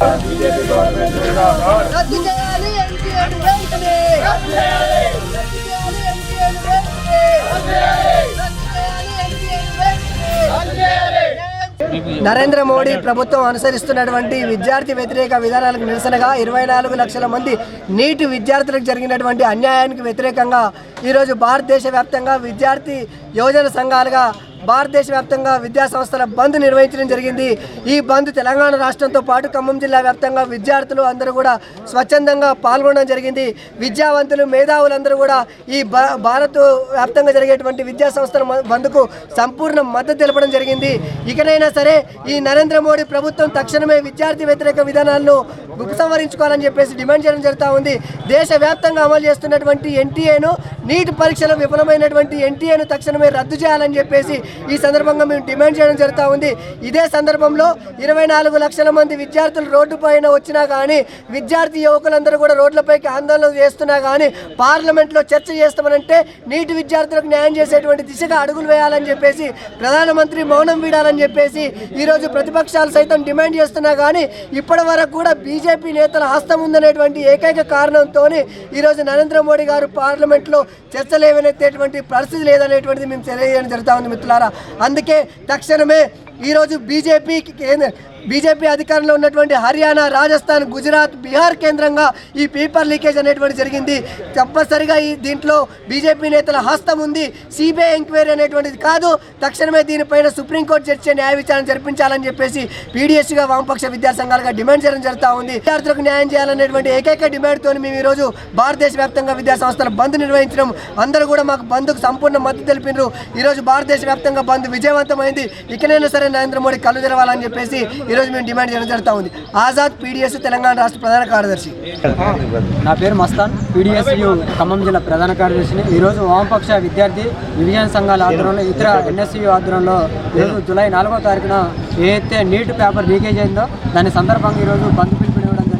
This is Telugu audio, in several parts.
రద్దు చేయాలి ఎన్టీఆర్ వెంటనే రద్దు చేయాలి ఎన్టీఆర్ వెంటనే రద్దు చేయాలి ఎన్టీఆర్ వెంటనే నరేంద్ర మోడీ ప్రభుత్వం అనుసరిస్తున్నటువంటి విద్యార్థి వ్యతిరేక విధానాలకు నిరసనగా ఇరవై నాలుగు లక్షల మంది నీటి విద్యార్థులకు జరిగినటువంటి అన్యాయానికి వ్యతిరేకంగా ఈరోజు భారతదేశ వ్యాప్తంగా విద్యార్థి యువజన సంఘాలుగా భారతదేశ వ్యాప్తంగా విద్యా సంస్థల బంద్ నిర్వహించడం జరిగింది. ఈ బంద్ తెలంగాణ రాష్ట్రంతో పాటు ఖమ్మం జిల్లా వ్యాప్తంగా విద్యార్థులు అందరూ కూడా స్వచ్ఛందంగా పాల్గొనడం జరిగింది. విద్యావంతులు మేధావులందరూ కూడా ఈ భారత్ వ్యాప్తంగా జరిగేటువంటి విద్యా సంస్థల బంద్కు సంపూర్ణ మద్దతు తెలపడం జరిగింది. ఇకనైనా సరే ఈ నరేంద్ర మోడీ ప్రభుత్వం తక్షణమే విద్యార్థి వ్యతిరేక విధానాలను ఉపసంహరించుకోవాలని చెప్పేసి డిమాండ్ చేయడం జరుగుతూ ఉంది. దేశవ్యాప్తంగా అమలు చేస్తున్నటువంటి ఎన్టీఏను నీట్ పరీక్షలో విఫలమైనటువంటి ఎన్టీఏను తక్షణమే రద్దు చేయాలని చెప్పేసి ఈ సందర్భంగా మేము డిమాండ్ చేయడం జరుగుతూ ఉంది. ఇదే సందర్భంలో ఇరవై నాలుగు లక్షల మంది విద్యార్థులు రోడ్డు పైన వచ్చినా కానీ విద్యార్థి యువకులందరూ కూడా రోడ్లపైకి ఆందోళన చేస్తున్నా కానీ పార్లమెంట్లో చర్చ చేస్తామనంటే నీటి విద్యార్థులకు న్యాయం చేసేటువంటి దిశగా అడుగులు వేయాలని చెప్పేసి ప్రధానమంత్రి మౌనం వీడాలని చెప్పేసి ఈరోజు ప్రతిపక్షాలు సైతం డిమాండ్ చేస్తున్నా కానీ ఇప్పటి వరకు కూడా బీజేపీ నేతల హస్తం ఉందనేటువంటి ఏకైక కారణంతో ఈరోజు నరేంద్ర మోడీ గారు పార్లమెంట్లో చర్చలు ఏవనెత్తేటువంటి పరిస్థితి లేదనేటువంటిది మేము తెలియజేయడం జరుగుతూ ఉంది మిత్రులారా. అందుకే తక్షణమే ఈరోజు బీజేపీ కేంద్ర బీజేపీ అధికారంలో ఉన్నటువంటి హర్యానా రాజస్థాన్ గుజరాత్ బీహార్ కేంద్రంగా ఈ పేపర్ లీకేజ్ అనేటువంటి జరిగింది. తప్పనిసరిగా ఈ దీంట్లో బీజేపీ నేతల హస్తం ఉంది. సిబిఐ ఎంక్వైరీ అనేటువంటిది కాదు. తక్షణమే దీనిపైన సుప్రీంకోర్టు చర్చ న్యాయ విచారణ జరిపించాలని చెప్పేసి పీడిఎస్గా వామపక్ష విద్యా సంఘాలుగా డిమాండ్ చేయడం జరుగుతూ ఉంది. విద్యార్థులకు న్యాయం చేయాలనేటువంటి ఏకైక డిమాండ్తో మేము ఈరోజు భారతదేశ వ్యాప్తంగా విద్యా సంస్థల బంద్ నిర్వహించడం అందరూ కూడా మాకు బంద్కు సంపూర్ణ మద్దతు తెలిపినారు. ఈరోజు భారతదేశ వ్యాప్తంగా బంద్ విజయవంతమైంది. ఇకనైనా సరే నరేంద్ర మోడీ కళ్ళు తెరవాలని చెప్పేసి ఈరోజు మేము డిమాండ్ చేయడం జరుగుతూ ఉంది. ఆజాద్ పీడిఎస్ తెలంగాణ రాష్ట్ర ప్రధాన కార్యదర్శి. నా పేరు మస్తాన్ పీడిఎస్యు ఖమ్మం జిల్లా ప్రధాన కార్యదర్శిని. ఈరోజు వామపక్ష విద్యార్థి విభజన సంఘాల ఆధ్వర్యంలో ఇతర ఎన్ఎస్యు ఆధ్వర్యంలో ఈరోజు జూలై నాలుగో తారీఖున ఏదైతే నీట్ పేపర్ లీకేజ్ అయిందో దాని సందర్భంగా ఈరోజు బంద్ పిలుపునివ్వడం జరిగింది.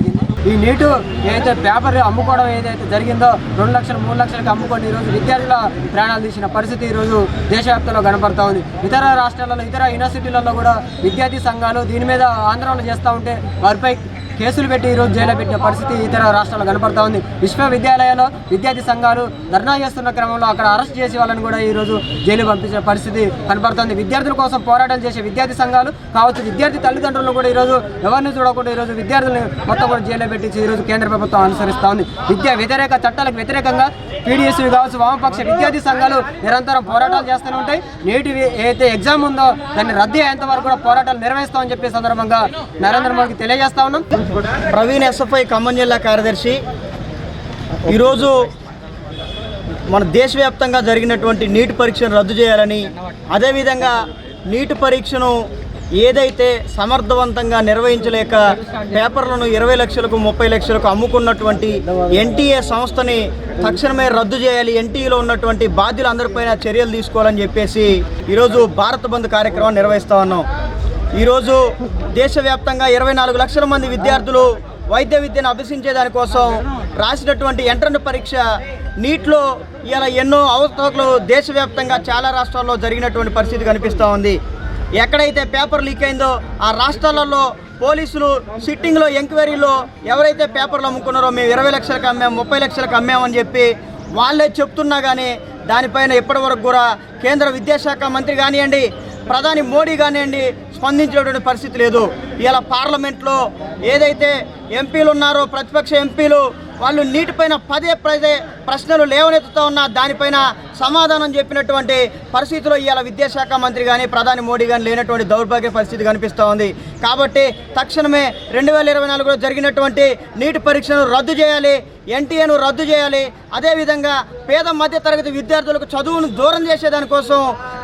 ఈ నీటు ఏదైతే పేపర్ అమ్ముకోవడం ఏదైతే జరిగిందో రెండు లక్షలు మూడు లక్షలకి అమ్ముకొని ఈరోజు విద్యార్థుల ప్రాణాలు తీసిన పరిస్థితి ఈరోజు దేశవ్యాప్తంలో కనపడతా ఉంది. ఇతర రాష్ట్రాలలో ఇతర యూనివర్సిటీలలో కూడా విద్యార్థి సంఘాలు దీని మీద ఆందోళన చేస్తూ ఉంటే వారిపై కేసులు పెట్టి ఈరోజు జైలు పెట్టిన పరిస్థితి ఇతర రాష్ట్రాల్లో కనపడతా ఉంది. విశ్వవిద్యాలయాల్లో విద్యార్థి సంఘాలు ధర్నా చేస్తున్న క్రమంలో అక్కడ అరెస్ట్ చేసి వాళ్ళని కూడా ఈరోజు జైలు పంపించిన పరిస్థితి కనపడుతుంది. విద్యార్థుల కోసం పోరాటాలు చేసే విద్యార్థి సంఘాలు కావచ్చు విద్యార్థి తల్లిదండ్రులు కూడా ఈరోజు ఎవరిని చూడకుండా ఈరోజు విద్యార్థులను మొత్తం కూడా జైల్లో పెట్టించి ఈరోజు కేంద్ర ప్రభుత్వం అనుసరిస్తూ ఉంది. విద్యా వ్యతిరేక చట్టాలకు వ్యతిరేకంగా పీడిఎస్వి కావచ్చు వామపక్ష విద్యార్థి సంఘాలు నిరంతరం పోరాటాలు చేస్తూనే ఉంటాయి. నేటి ఏదైతే ఎగ్జామ్ ఉందో దాన్ని రద్దీ అయ్యేంత వరకు కూడా పోరాటాలు నిర్వహిస్తామని చెప్పే సందర్భంగా నరేంద్ర మోడీకి తెలియజేస్తా ఉన్నాం. ప్రవీణ్ ఎస్ఎఫ్ఐ ఖమ్మం జిల్లా కార్యదర్శి. ఈరోజు మన దేశవ్యాప్తంగా జరిగినటువంటి నీటి పరీక్షను రద్దు చేయాలని అదేవిధంగా నీటి పరీక్షను ఏదైతే సమర్థవంతంగా నిర్వహించలేక పేపర్లను ఇరవై లక్షలకు ముప్పై లక్షలకు అమ్ముకున్నటువంటి ఎన్టీఏ సంస్థని తక్షణమే రద్దు చేయాలి ఎన్టీఏలో ఉన్నటువంటి బాధ్యులందరిపైన చర్యలు తీసుకోవాలని చెప్పేసి ఈరోజు భారత్ బంద్ కార్యక్రమం నిర్వహిస్తా ఉన్నాం. ఈరోజు దేశవ్యాప్తంగా ఇరవై నాలుగు లక్షల మంది విద్యార్థులు వైద్య విద్యను అభ్యసించే దానికోసం రాసినటువంటి ఎంట్రన్స్ పరీక్ష నీట్లో ఇలా ఎన్నో అవతవకలు దేశవ్యాప్తంగా చాలా రాష్ట్రాల్లో జరిగినటువంటి పరిస్థితి కనిపిస్తూ ఉంది. ఎక్కడైతే పేపర్ లీక్ అయిందో ఆ రాష్ట్రాలలో పోలీసులు సిట్టింగ్లో ఎంక్వైరీలో ఎవరైతే పేపర్లు అమ్ముకున్నారో మేము ఇరవై లక్షలకు అమ్మాము ముప్పై లక్షలకు అమ్మామని చెప్పి వాళ్ళే చెప్తున్నా కానీ దానిపైన ఇప్పటివరకు కూడా కేంద్ర విద్యాశాఖ మంత్రి కానివ్వండి ప్రధాని మోడీ కానివ్వండి స్పందించేటువంటి పరిస్థితి లేదు. ఇలా పార్లమెంట్లో ఏదైతే ఎంపీలు ఉన్నారు ప్రతిపక్ష ఎంపీలు వాళ్ళు నీటిపైన పదే పదే ప్రశ్నలు లేవనెత్తుతూ ఉన్న దానిపైన సమాధానం చెప్పినటువంటి పరిస్థితిలో ఇవాళ విద్యాశాఖ మంత్రి కానీ ప్రధాని మోడీ కానీ లేనటువంటి దౌర్భాగ్య పరిస్థితి కనిపిస్తూ ఉంది. కాబట్టి తక్షణమే రెండు వేల ఇరవై నాలుగులో జరిగినటువంటి నీటి పరీక్షను రద్దు చేయాలి ఎన్టీఏను రద్దు చేయాలి. అదేవిధంగా పేద మధ్యతరగతి విద్యార్థులకు చదువును దూరం చేసేదానికోసం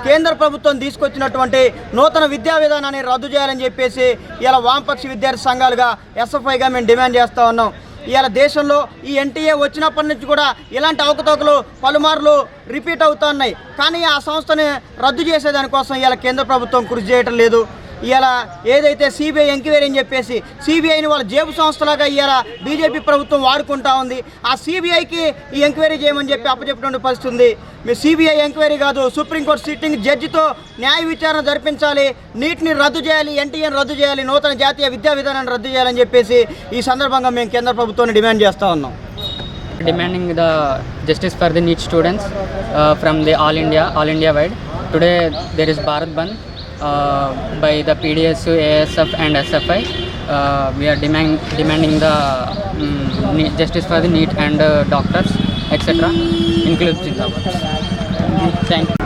కేంద్ర ప్రభుత్వం తీసుకొచ్చినటువంటి నూతన విద్యా విధానాన్ని రద్దు చేయాలని చెప్పేసి ఇలా వామపక్ష విద్యార్థి సంఘాలుగా ఎస్ఎఫ్ఐగా మేము డిమాండ్ చేస్తూ ఉన్నాం. ఇవాళ దేశంలో ఈ ఎన్టీఏ వచ్చినప్పటి నుంచి కూడా ఇలాంటి అవకతవకలు పలుమార్లు రిపీట్ అవుతున్నాయి కానీ ఆ సంస్థని రద్దు చేసేదానికోసం ఇవాళ కేంద్ర ప్రభుత్వం కృషి చేయటం లేదు. ఇలా ఏదైతే సిబిఐ ఎంక్వైరీ అని చెప్పేసి సిబిఐని వాళ్ళ జేబు సంస్థలాగా ఇలా బీజేపీ ప్రభుత్వం వాడుకుంటా ఉంది. ఆ సిబిఐకి ఈ ఎంక్వైరీ చేయమని చెప్పి అప్పచెప్పటువంటి పరిస్థితి ఉంది. మీ సిబిఐ ఎంక్వైరీ కాదు సుప్రీంకోర్టు సిట్టింగ్ జడ్జితో న్యాయ విచారణ జరిపించాలి నీటిని రద్దు చేయాలి ఎన్టీఏని రద్దు చేయాలి నూతన జాతీయ విద్యా విధానాన్ని రద్దు చేయాలని చెప్పేసి ఈ సందర్భంగా మేము కేంద్ర ప్రభుత్వాన్ని డిమాండ్ చేస్తూ ఉన్నాం. Demanding the justice for the NEET students uh, from the all India, all India wide. Today there is Bharat by the PDSU, ASF and SFI. Uh, we are demand, demanding the um, justice for the NEET and uh, doctors, etc. Include Zindabad. Thank you.